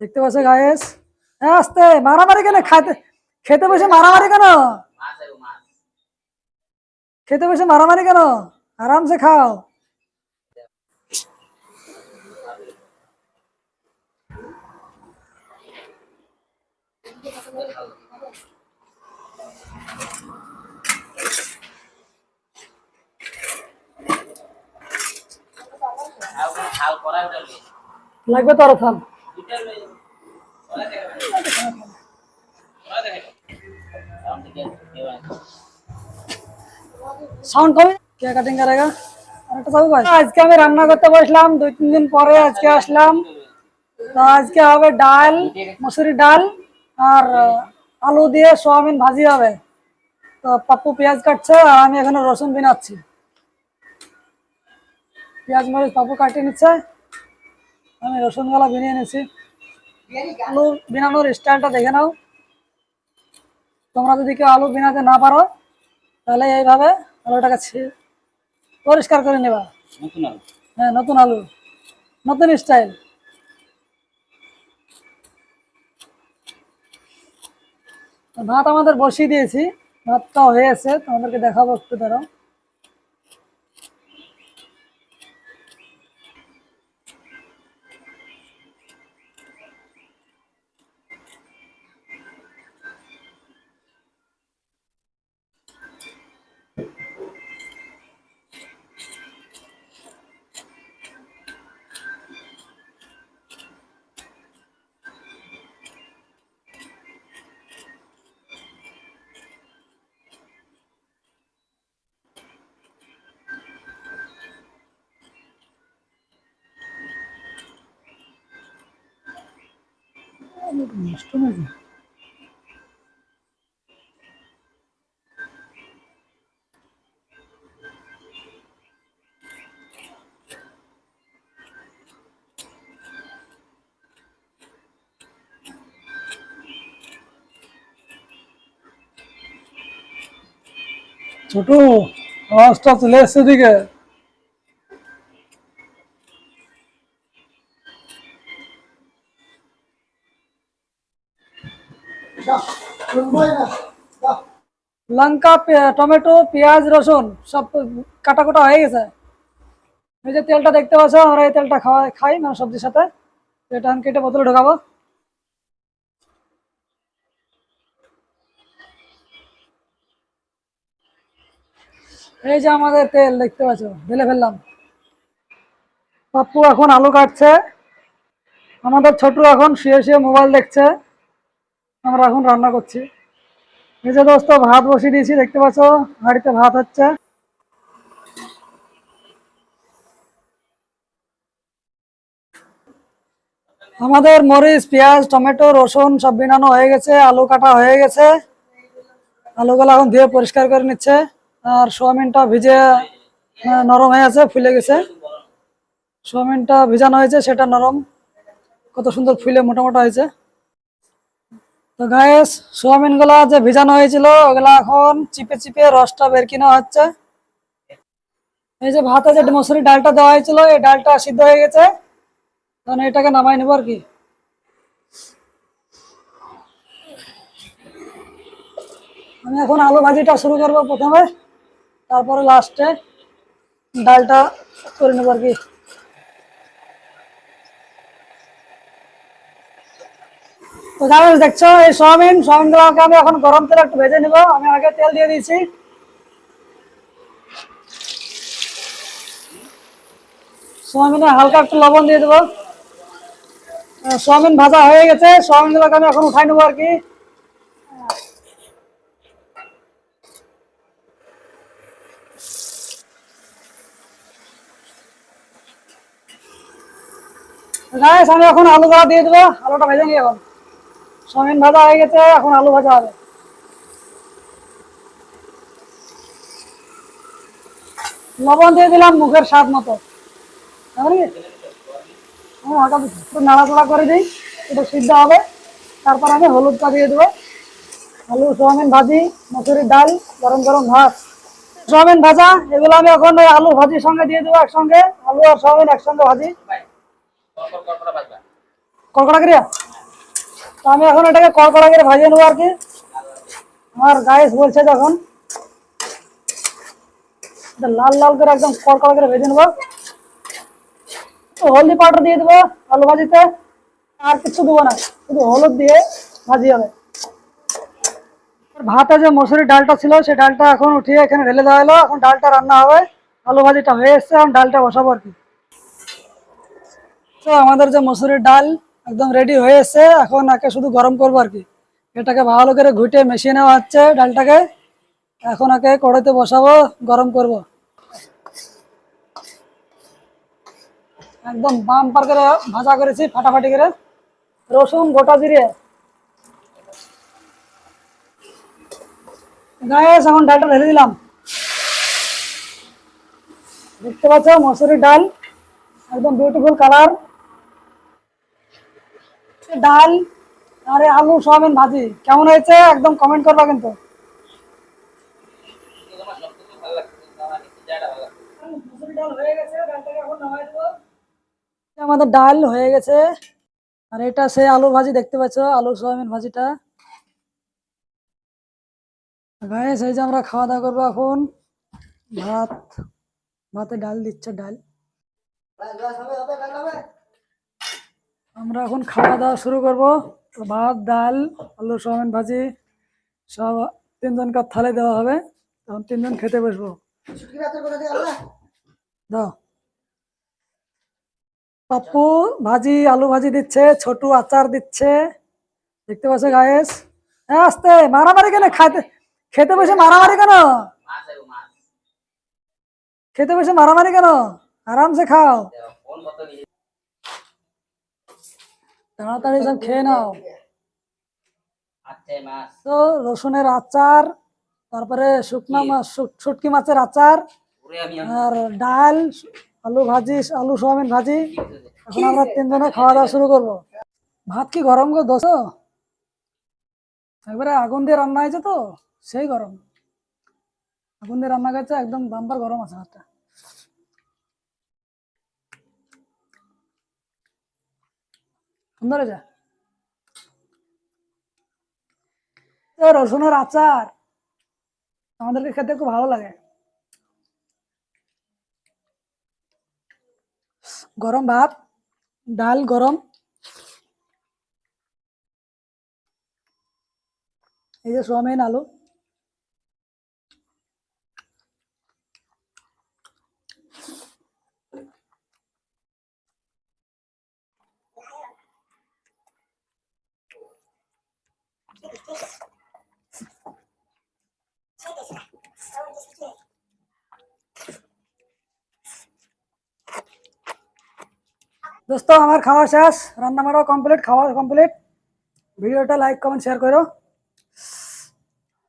দেখতে পাচ্ছ গায়েস হ্যাঁ আসতে, মারামারি কেন? খাইতে, খেতে বসে মারামারি কেন? খেতে বসে মারামারি কেন? আরামসে খাও। লাগবে তো আরও থাম সাউন্ড কমে কে কাটিং করেগা আরেকটা চাবু ভাই? আজকে আমি রান্না করতে বসলাম দুই তিন দিন পরে আজকে আসলাম। তো আজকে হবে ডাল মসুরি ডাল আর আলু দিয়ে সোয়াবিন ভাজি হবে। তো পাপ্পু পেঁয়াজ কাটছে আর আমি এখানে রসুন বিনাচ্ছি। পেঁয়াজ মরিচ পাপ্পু কাটিয়ে নিচ্ছে। আমি রসুন গলা বিনিয়ে নিচ্ছি আলু বিনানোর স্টাইলটা দেখে নাও। তোমরা যদি কেউ আলু বিনাতে না পারো তাহলে এইভাবে আলুটাকে পরিষ্কার করে নেবা। হ্যাঁ নতুন আলু নতুন স্টাইল। ভাত আমাদের বসিয়ে দিয়েছি ভাতটা হয়েছে তোমাদেরকে দেখাবো একটু দাঁড়াও নষ্ট নাকি ছোট আওয়াজটা চলে এসছে দিকে লঙ্কা টমেটো, পেঁয়াজ, রসুন, সব কাটা কুটা হয়ে গেছে। এই যে তেলটা দেখতে পাচ্ছ, আমরা এই তেলটা খাওয়া, খাই মানে সবজির সাথে। এটা আমি কেটে বোতলে ঢোকাবো। এই যে আমাদের তেল দেখতে পাচ্ছ ঢেলে ফেললাম। পাপ্পু এখন আলু কাটছে। আমাদের ছোট এখন শুয়ে শুয়ে মোবাইল দেখছে। আমরা এখন রান্না করছি। এই দোস্ত, ভাত বসিয়ে দিয়েছি, দেখতে পাচ্ছ? হাঁড়িতে ভাত হচ্ছে। আমাদের মরিচ, পেঁয়াজ, টমেটো, রসুন সব বিনানো হয়ে গেছে, আলু কাটা হয়ে গেছে। আলুগুলো এখন ধুয়ে পরিষ্কার করে নিচ্ছে। আর সোয়াবিনটা ভিজে নরম হয়ে আছে, ফুলে গেছে। সোয়াবিনটা ভিজানো হয়েছে, সেটা নরম। কত সুন্দর ফুলে মোটা মোটা হয়েছে। তো গায়েস সোয়াবিনগুলা যে ভিজানো হয়েছিল, ওগুলা এখন চিপে চিপে রসটা বের কিনা হচ্ছে। এই যে ভাতে যে মসুরি ডালটা দেওয়া হয়েছিল, এই ডালটা সিদ্ধ হয়ে গেছে। তখন এটাকে নামাই নেব আর কি। আমি এখন আলু ভাজিটা শুরু করব প্রথমে, তারপরে লাস্টে ডালটা করে নেব আর কি। দেখছ, এই সোয়াবিন সোয়াবিনগুলোকে আমি এখন গরম তেলে একটু ভেজে নিব। আমি আগে তেল দিয়ে দিয়েছি। সোয়াবিনে হালকা একটু লবণ দিয়ে দেবো। সোয়াবিন ভাজা হয়ে গেছে। সোয়াবিনগুলোকে আমি এখন উঠাই নেব আর কি। আমি এখন আলু ভাজা দিয়ে দেবো। আলুটা ভেজে নিয়ে এখন। সোয়াবিন ভাজা হয়ে গেছে এখন আলু ভাজা হবে। লবণ দিয়ে দিলাম মুখের স্বাদ মতো? হালকা একটু নাড়াচাড়া করে দিই একটু সিদ্ধ হবে। তারপর আমি হলুদটা দিয়ে দেবো। আলু সোয়াবিন ভাজি মসুরির ডাল গরম গরম ভাত। সোয়াবিন ভাজা এগুলো আমি এখন ওই আলু ভাজির সঙ্গে দিয়ে দেবো একসঙ্গে। আলু আর সোয়াবিন একসঙ্গে ভাজি। কড়কড়া করিয়া? আমি এখন এটাকে কড়কড়া করে ভাজিয়ে নেব আর কি। আমার গায়েস বলছে যখন লাল লাল করে একদম কড়কড়া করে ভেজে নেব। হলদি পাউডার দিয়ে দেবো আলু ভাজিতে, আর কিছু দেবো না, শুধু হলুদ দিয়ে ভাজি হবে। ভাতে যে মসুরির ডালটা ছিল, সেই ডালটা এখন উঠিয়ে এখানে ঢেলে দেওয়া হলো। এখন ডালটা রান্না হবে। আলু ভাজিটা হয়ে এসছে, এখন ডালটা বসাবো আর কি। তো আমাদের যে মসুরির ডাল একদম রেডি হয়ে এসছে এখন একে শুধু গরম করব আর কি। এটাকে ভালো করে ঘুটে মিশিয়ে নেওয়া হচ্ছে ডালটাকে, এখন একে কড়াইতে বসাবো, গরম করব। একদম বাম পার করে ভাজা করেছি, ফাটাফাটি করে। রসুন, গোটা জিরে। গায়ে এখন ডালটা ঢেলে দিলাম। দেখতে পাচ্ছ, মসুরির ডাল, একদম বিউটিফুল কালার ডাল আরে আলু সোয়াবিন ভাজি। কেমন হয়েছে? একদম কমেন্ট করবা কিন্তু। আমাদের ডাল হয়ে গেছে। আর এটা সেই আলু ভাজি, দেখতে পাচ্ছ? আলু সোয়াবিন ভাজিটা। গায়ে সেই যে আমরা খাওয়া দাওয়া করব এখন। ভাত। ভাতে ডাল দিচ্ছে, ডাল। আমরা এখন খাওয়া দাওয়া শুরু করব। ভাত, ডাল, আলু, সোয়াবিন ভাজি, সব তিনজনকার থালে দেওয়া হবে। তখন তিনজন খেতে বসবো। দাও। পাপ্পু ভাজি, আলু ভাজি দিচ্ছে, ছোটু আচার দিচ্ছে। দেখতে পাচ্ছ গায়েস হ্যাঁ আসতে, মারামারি কেন? খাইতে খেতে বসে মারামারি কেন? খেতে বসে মারামারি কেন? আরামসে খাও। তাড়াতাড়ি সব খেয়ে নাও। তো রসুনের আচার তারপরে শুকনা মাছ শুটকি মাছের আচার আর ডাল আলু ভাজি আলু সোয়াবিন ভাজি। এখন আমরা তিনজনে খাওয়া দাওয়া শুরু করব। ভাত কি গরম গো দোষ একবারে আগুন দিয়ে রান্না হয়েছে তো সেই গরম। আগুন দিয়ে রান্না করেছে একদম বাম্পার গরম আছে ভাতটা। সুন্দর হয়েছে রসুনের আচার। আমাদেরকে খেতে খুব ভালো লাগে। গরম ভাত, ডাল গরম। এই যে সোয়াবিন আলু। দোস্ত আমার খাওয়া শেষ। রান্না বাড়া কমপ্লিট খাওয়া কমপ্লিট ভিডিওটা লাইক কমেন্ট শেয়ার করো